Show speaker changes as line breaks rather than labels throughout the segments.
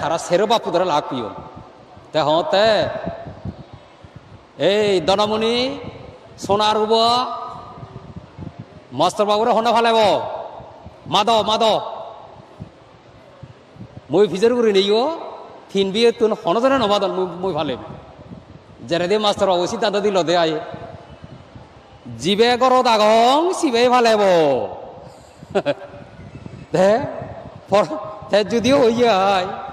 তারা সেরো বাপু ধরে লাগ পিও তে হতে এই দনমণি সোনার হুব মাস্টার বাবুরে হনে ভালেব মাদ মাদ। মই ভিজের করে নেইও, থিন বিয়ে তুন হনজনে নমাদন মই ভালে। যেরে দে মাস্টার বাবু সিদ্ধান্ত দিল, দে আয়ে জিবে গরত আগং সিবে ভালেব দে যদিও হইয়াই। মোর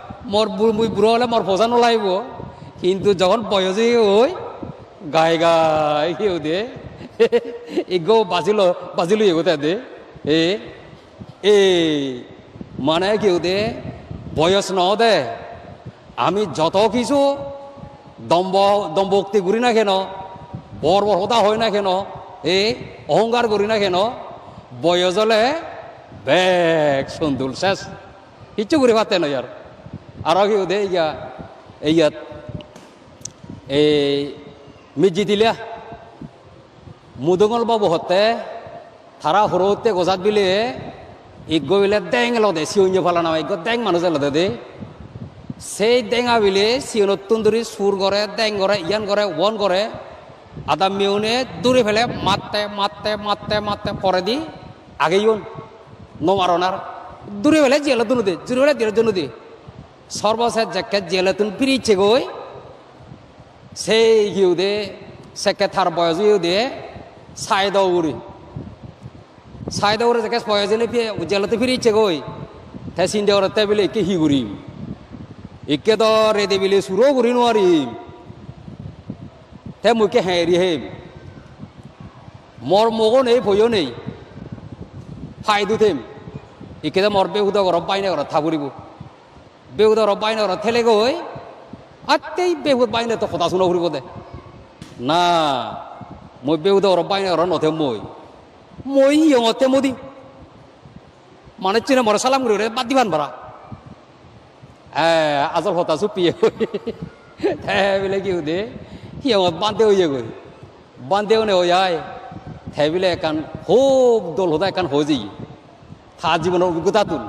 বু- মুই বুড়ো হলে মোর পোষা নলাইব কিন্তু যখন বয়স ওই গাই গাই কেউ দে? এগো বাজিল বাজিল এগো দে এ এ মানে দে? বয়স ন দে। আমি যত কিছু দম্ব দম্বক্তি করি না। কেন বর বরতা হয় না। কেন এ অহংকার করি না। কেন বয়স হলে বেগ সন্দুল শেষ কিচ্ছু করে পারতে না ইয়ার দে ইয়া ইয়াত এই মিজি দিলিয়া মুদঙ্গল বাবু হতে তারা হরতে গোজাত বিলে ইগো বিলে দেং লদে সিউঞ্জে ফালানা ইগো দেং মানুষ লদে দে। সেই দেঙা বিলে সিউনতুন ধরি সুর করে দেং করে ইয়ান করে ওয়ান করে আদা মেউনে দূরে ফেলে মারতে মারতে মারতে মারতে পরে দি, আগে ইউন নমারনার দূরে ফেলে জেলে তুনু দে জুড়ে ফেলে দিয়ে জন্য দি। সর্বশেষ জ্যাকে জেলে তুন ফিরিচ্ছে গই সেই হিউ দে সেকে থার বয়স হিউ দে সাই দৌড়ি সাই দৌড়ে জ্যাকে বয়স দিলে জেলে তো ফিরিচ্ছে গই তে চিন্তা করে তে বিলে একে হি ঘুরিম একে তো রেদে বিলে সুরো ঘুরি নোৱাৰিম তে মুখে হেৰি হেম। মোৰ মগো নেই, ভয়ো নেই। ফাইদু থেম। একে মোৰ বেহুদা ঘৰত বাইনা ঘৰত থাবুৰিব বেহুদা ঘৰত বাইনা ঘৰত ঠেলে গৈ আত্তেই বেহুত বাইনা তো কথা শুনা ফুৰিব দে। না, মই বেহুদা ঘৰত বাইনা নথে মই। মই ইয়ঙতে মদি। মানে চিনে মৰে চালাম কৰি বাদ দিবান ভৰা আজল হতা চুপিয়ে বোলে কি দে সিহঁত বান্ধে হৈ গৈ বান্ধে নে হৈ আয়। থেবিলে একান খুব দল হতা একান হৈ যাই। থা জীৱনৰ অভিজ্ঞতা তুল।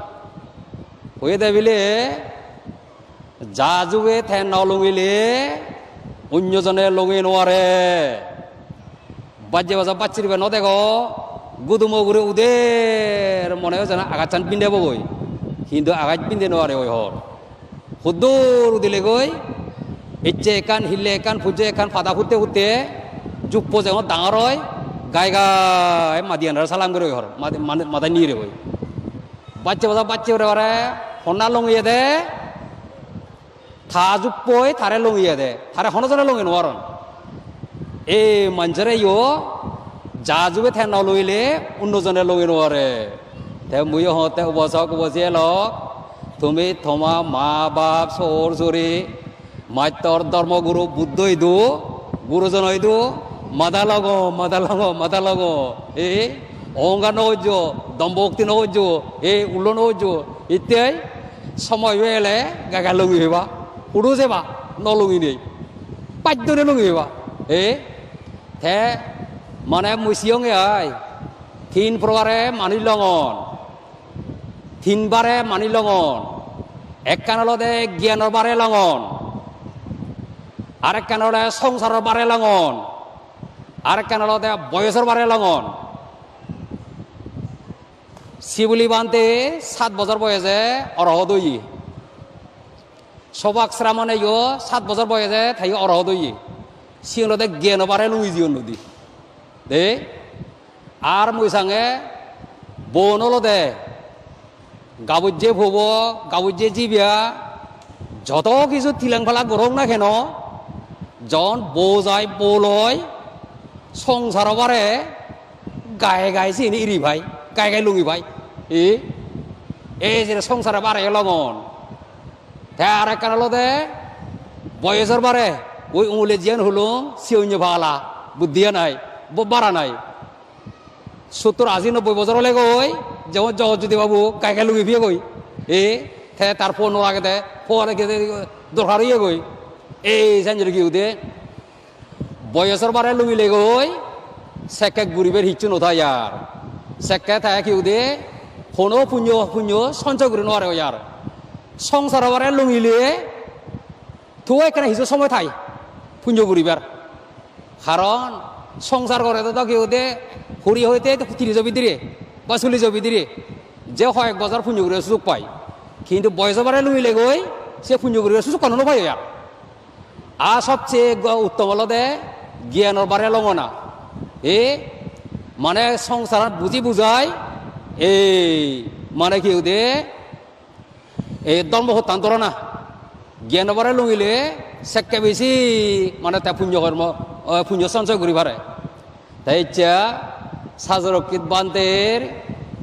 হয়ে দেবিলে যা যুগে থে নলঙিলে অন্যজনে লঙি নোৱাৰে। বাজ্যে বাজা বাচ্চিরিবে নদেগ গুদুমো ঘুরে উদের মনে হয় যেন আঘাত চান পিন্ধে গই কিন্তু আঘাত পিন্ধে ওই হর হুদ্দুর দিলে গই ইচ্ছে একান, হিলে একান, ফুজে একান ফাদা ফুটতে ফুটতে জুপ্প যেমন ডাঙর হয়, গাই গাই মাদিয়ানারা সালাম করে হর মাথায় নিয়ে রে ওই বাচ্চা বাজা বাচ্চা ওরে ওরে হন্না লঙিয়ে দে থা জুপ্পই থারে লঙিয়ে দে থারে হনজনে লঙি নোয়ারন এ মঞ্চরে ইয়ো যা যুবে থে নলইলে অন্যজনে লঙি নোয়ারে তে মুই হতে বসক বসিয়ে লক তুমি থমা মা বাপ সর সরি মাত্যর ধর্মগুরু বুদ্ধ ইদু গুরুজন ইদু মাদা লগ মাদা লগ মাদা লগ এ অহংকার নহ্য দম্ভক্তি নহ্য এ উল্ল নহ্য ইত্যাই সময় হয়ে এলে গাগা লঙি হইবা উড়ু যাবা নলঙি নেই বাধ্যনে লঙি হইবা এ থে মানে মুচিয়ঙে আই থিন প্রকারে মানি লঙন তিনবারে মানি লঙন এক কানলতে জ্ঞানৰ বাৰে লঙন আরেক কানলে সংসাৰৰ বাৰে লঙন আরেক কানলতে বয়সৰ বাৰে লঙন শিবুলি বানতে সাত বছর বয়সে অরহ দই সবাক শ্রামনে ইয় সাত বছর বয়সে থাই অরহ দই সিংহতে জ্ঞান বারে লুই জিও নদী। দে আর মুই সাঙে বনলো দে গাবুজে ভব গাবুজে জিবিয়া, যত কিছু তিলাংফালা গরম না কেন জন বৌ যায় বৌ লয় সংসার বারে গায়ে গায়ে চিনি ইরি ভাই গায়ে গায়ে লুঙি ভাই এই যে সংসারে বারে লগন আর দে, বয়সের বারে ওই উমলে জিয়ান হলো সিউঞ্জ ভালা, বুদ্ধিয়া নাই বাড়া নাই। সত্তর আশি নব্বই বছর হলে গই যেমন জগজ্যোতি বাবু গায়ে লুঙি গই এ থে তার ফোন লাগে দে, ফোন দরকার ইয়ে গই এই সেঞ্জুরি কি দে বয়সের বারে লুঙিলে গই সেকে গুরিবের হিচ্ছু নথা ইয়ার। সেকে থাকে কি দে ফোনও পুণ্য পুণ্য সঞ্চয় করে নোয়ারে ইয়ার। সংসার বারে লুঙিলে তো এখানে হিসু সময় থাই, পুঞ্জ করিবার কারণ সংসার করে তো কেউ দে হরি হইতে তিরিশ জবি দিরে বা চল্লিশ জবি দিরে, যে হয় এক বছর পুঞ্জ করিবার সুযোগ পায়। কিন্তু বয়স বারে লুঙিলে গই সে পুঞ্জ করিবার সুযোগ কোনো পাই আর। আর সবচেয়ে উত্তম হলো দে, জ্ঞানের বারে লঙনা এ মানে সংসার বুঝি বুঝায়, এই মানে কি দে এই দম্ভ হত্যান্তর না জ্ঞান বারে লঙিলে সেকে বেশি মানে তা পুণ্য কর্ম পুঞ্জ সঞ্চয় করি পারে তাই ইচ্ছা সাজরক্ষিত বান্তের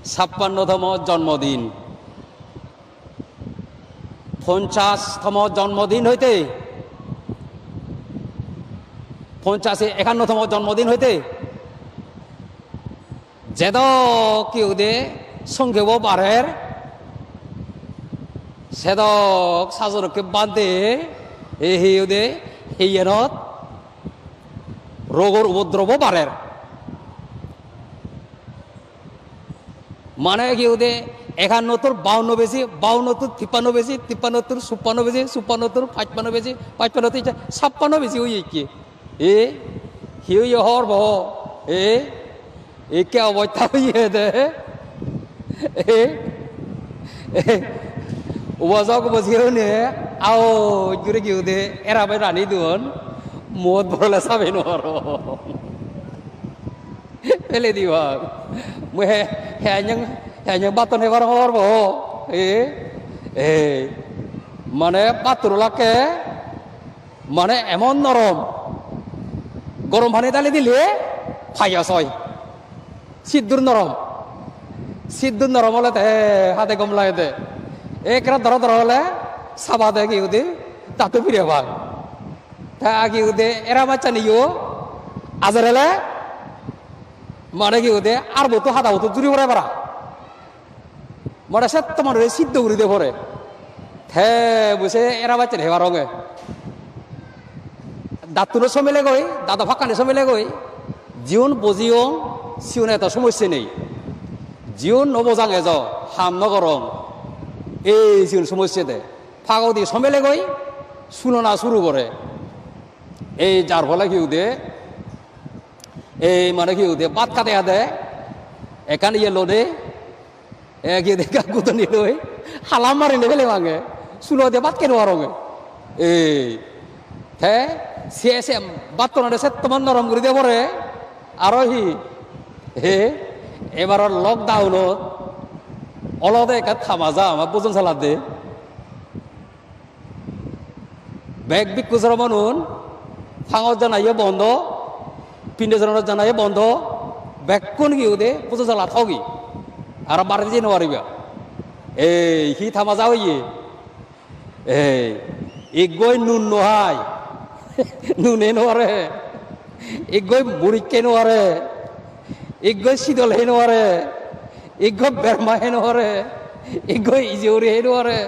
ছাপ্পান্নতম জন্মদিন পঞ্চাশতম জন্মদিন হইতে পঞ্চাশে একান্নতম জন্মদিন হইতে যেদ কেউ দে সংক্ষেপ বারের সেদক সাজরকে বান্ধে এই হেয় দে হেয়েনত রোগর উপদ্রব বাড়ের। মানে কি দে একান্নতর বাউন্ন বেশি, বাউন্নতর তিপ্পান্ন বেশি, তিপ্পান্নতর সুপ্পান্ন বেশি, সুপ্পান্নতর পাঁচপান্ন বেশি পাঁচপান্নতর ছাপ্পান্ন বেশি হই কি? এ হিউ হর বহ, এ, একে অবস্থা হইয়ে দে ওয়াজাও বসিয়েও নে আও জুড়ে গিয়ে দে এরাবে রানি দুন মদ ভরলে সাবে নর পেলে দিব। মুহে হ্যাঁ হ্যাঁ বাতন হেবার হওয়ার বো এ এ মানে পাত্রলাকে মানে এমন নরম, গরম পানি ডালে দিলে ফাইয়াস হয় সিদ্ধুর নরম। সিদ্ধুর নরম হলে হাতে গমলায় দে। একরা ধর ধর হলে সাবা দে কি উদি তাতে ফিরে ভাগ তা কি উদে এরা বাচ্চা নিও। আজার হলে মানে কি উদে আর বতো হাতা বতো জুড়ি পড়ে বেড়া। মানে সে তোমার সিদ্ধ করে দে পরে থে বসে এরা বাচ্চা হেবার রঙে দাঁতুনো সমিলে গই দাদা ফাঁকানি সমিলে গই জিউন বজিও সিউন এটা সমস্যা নেই। জিউন নবজাং এজ হাম এই জিউন সমস্যা দে ফাঁকাও দিয়ে সমেলে গই শুননা শুরু করে এই যার ফলে কি দে এই মানে কি দে বাদ কাটে দে এখানে ইয়ে লোদে। এ কি দে গুতনি লই হালাম মারি নেবেলে ভাঙে শুনো দে বাদ কেন রঙে এই হে সে সে বাতনারে সে তোমার নরম করে দিয়ে পরে আর হি হে এবার লকডাউনত অলদে একা থামা যা আমার বোজন চালাত দে। বেগ বিকুজর মানুন, ফাঙত জানাইয়ে বন্ধ, পিণ্ডে জনের জানাইয়ে বন্ধ। বেগ কোন গিয়ে দে বোজন চালা থাকি আর বাড়িতে যে নোৱাৰিবা। এই, সি থামা যা হইয়ে এই এগৈ নুন নহাই। নুনে নোৱাৰে। এগৈ মুৰিকে নোৱাৰে। এগৈ চিদলহে নোৱাৰে। এগৈ বেৰমাহে নোৱাৰে এগৈ ইজৌৰিহে নোৱাৰে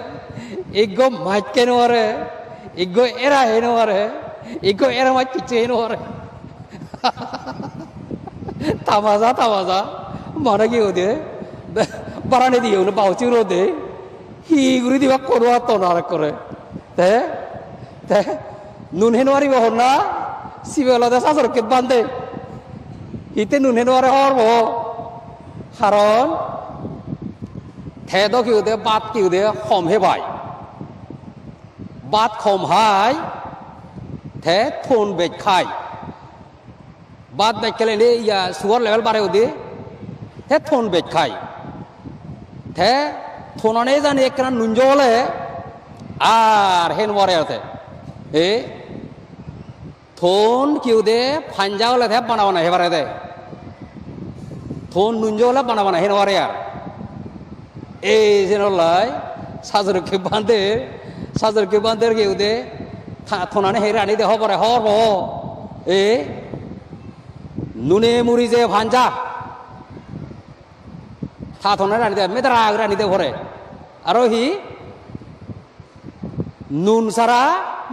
এগৈ মাইতকে নোৱাৰে এগৈ এৰাহে নোৱাৰে এগৈ এৰা মাইত কিচেহে নোৱাৰে তামাজা তামাজা মানে কি হতে বারানে দিয়ে বাউচি রোদে হি গুড়ি দিবা কোনো আর তনার করে তে তে নুন হেনুয়ারি বহর না সিবেলাতে সাজর কে বান্ধে। ইতে নুন হেনুয়ারে হরব কারণ থেদ কি দে বাত কি দে হম হে ভাই বাত খম হাই থে থন বেচ খাই বাত বেচ খেলে নে ইয়া সুগার লেভেল বাড়ে ওদে থে থন বেচ খাই থে থনানে জানি একখানা নুঞ্জ হলে আর হেন মরে ওতে এ থন কিউ ফাঞ্জা হলে থে বানা বানা হেবারে দে থন নুঞ্জ হলে বানা বানা হেন আর। এই যেন লাই, সাজরকে বাঁধে সাজরকে বাঁধে কেউ দে থনানে হে রানি দে, হবরে, হর এ, নুনে মুড়ি যে ভাঞ্জা, থা থাথনে রানি দে মেদরা রানি দে ভরে আর হি, নুন সারা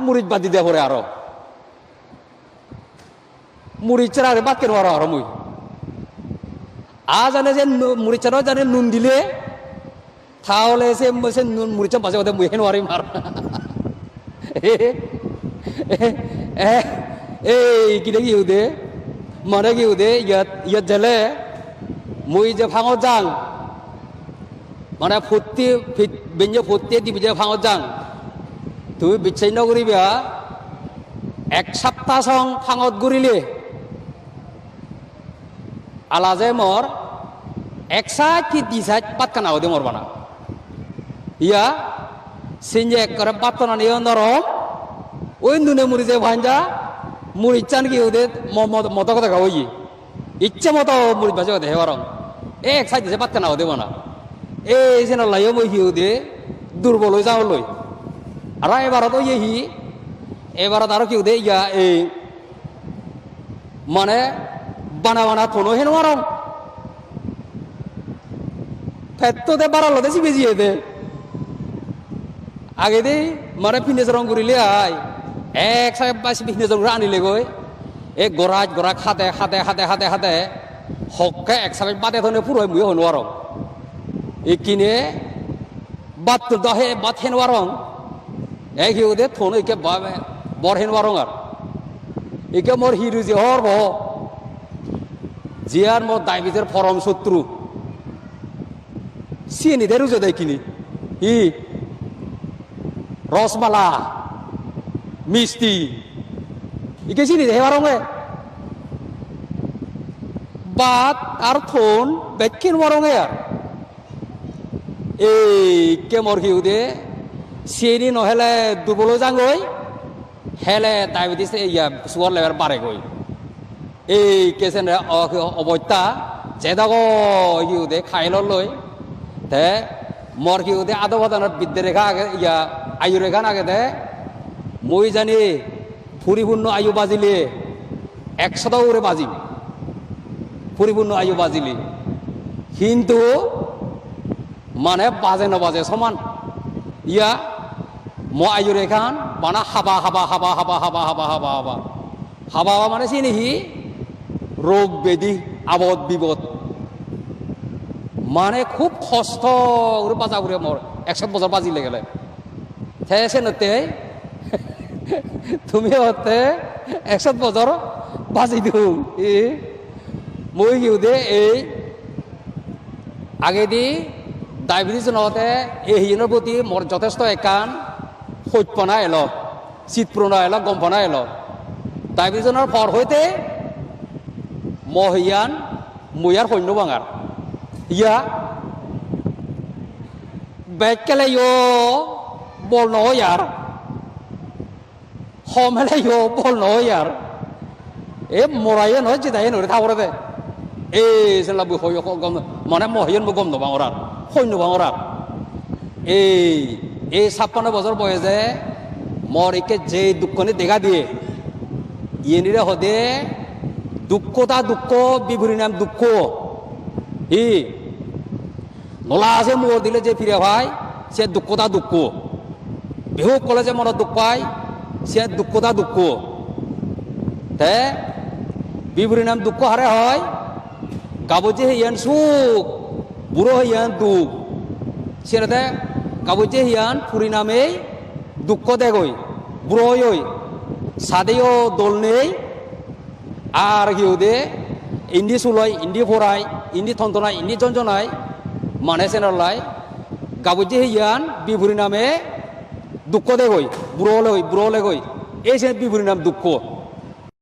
মুড়িত বাদি দে ভরে আরও। মুড়ি চারা বাদ কেন আর মুই? আ জানে যে চারা জানে নুন দিলে তাহলে সে সে নুন মুড়িচা মাঝে মাঝে মুহে নোয়ারি মার এই কি দেখি দে মানে কি দে ইয়াত ইয়াত জেলে মুই যে ভাঙত যাং মানে ফুর্তি বেঞ্জে ফুর্তি দিবি যে ভাঙত যাং, তুমি বিচ্ছিন্ন করিবা এক সপ্তাহ সং ফাঙত ঘুরিলে আলাজে মর এক সাইড কি দি সাইড পাতকানা হতে মরবা না। ইয়া, সিনজে করে পাতনা নিয়ে নরম ওই নুনে মুড়ি যে ভাঞ্জা, মুড়ি চান কি ওদের মত কথা খাওয়াই ইচ্ছে মতো মুড়ি ভাজা কথা হেবারং এক সাইড দিছে পাতকানা হতে না এই যেন লাইও মই হিউ দে দুর্বল হয়ে যাও লই। আর এবারত ইয়ে হি এবারত আরও কেউ দে ইয়া, এই মানে বানা বানা থনো হেন মারং ফেত্তো দে বাড়ালো দে চিবে জিয়ে দে। আগে দে মানে পিনে রং করিলে আই এক সাহেব বাসি পিনে জং আনিলে গই। এ গরাজ গরা খাতে খাতে খাতে খাতে খাতে হককে এক সাহেব বাদে ধনে পুরো মুয়ে হনো আর ইকিনে বাত তো দহে বাত হেন ওয়ারং এক হিউ দে থনো ইকে বর হেন ওয়ারং আর। ইকে মোর হিরু হর ভ জিয়ার মোর ডায়াবেটিসের পরম শত্রু। সিনি দে রুজে দেয় কিনি। ই রসমালা মিষ্টি। ইকে চিনি দে হেবার বাত আর থন বেকিন ওয়ারঙে আর। এই কে মর হিউ দে সিনি নহলে দুর্বল যাঙ্গই হেলে ডায়াবেটিস ইয়া, সুগার লেভেল বাড়ে গই। এই কেসেন অবত্যা যেদাগ ইউ দে খাইল লই তে মর কি দে বাদানত বিদ্যে রেখা আগে, ইয়া আয়ু রেখা আগে দে। মই জানি পরিপূর্ণ আয়ু বাজিলে, একশত উড়ে বাজিম পরিপূর্ণ আয়ু বাজিলে। কিন্তু মানে বাজে নবাজে সমান। ইয়া, ম আয়ু রেখান মানে হাবা হাবা হাবা হাবা হাবা হাবা হাবা হাবা। হাবা হাবা মানে চিনিহি রোগ ব্যাধি আবদ বিপদ মানে খুব কষ্ট করে বাজা করে মর একশো বছর বাজিলে গেলে। সে নতে তুমি হতে একশো বছর বাজি দিও। এ মই কিউ দে এই, আগে দি ডায়েবেটিস নহতে এই হিজনৰ প্ৰতি মোৰ যথেষ্ট একান সত্যনা এল। চিতপ্ৰনা এল গম্পনা এল। ডায়েবেটিছৰ ফৰ সৈতে মহিয়ান ময়ার সৈন্য বাঙার। ইয়া বেকেলে ইয় বল নয় আর হমেলে ইয় বল নয় আর এ মরাইয়ে নয় যেটাই নয় থাকরে দে। এই যেলা বই গম মানে মহিয়ান গম নবা ওরার। সৈন্য বাঙরার এই এই ছাপ্পান্ন বছর বয়সে মর একে যে দুঃখনি দেখা দিয়ে, ইয়েনিরে হদে দুঃখতা দুঃখ বিভুরি নাম দুঃখ। ই, নলা আছে মোর দিলে যে ফিরে ভাই, সে দুঃখতা দুঃখ। বিহু কলে যে মনত দুঃখ পায় সে দুঃখতা দুঃখ। তে বিভুরি নাম দুঃখ হারে হয়। কাবুজে হিয়ান সুখ বুড়ো হিয়ান দুঃখ। সেটাতে কাবুজে হিয়ান ফুরি নামে দুঃখ দেখই বুড়ো হই সাদেও দোল নেই आरो हिउदे इन्दि सुलाय इन्दि फराय इन्दि थन्थनाय इन्दि जनजनाय माने सेनालाय गाबुदि हियान बिभुरि नामे दुख दे गय बुर'ले गय बुर'ले गय এই সে বিভুরি নাম দুঃখ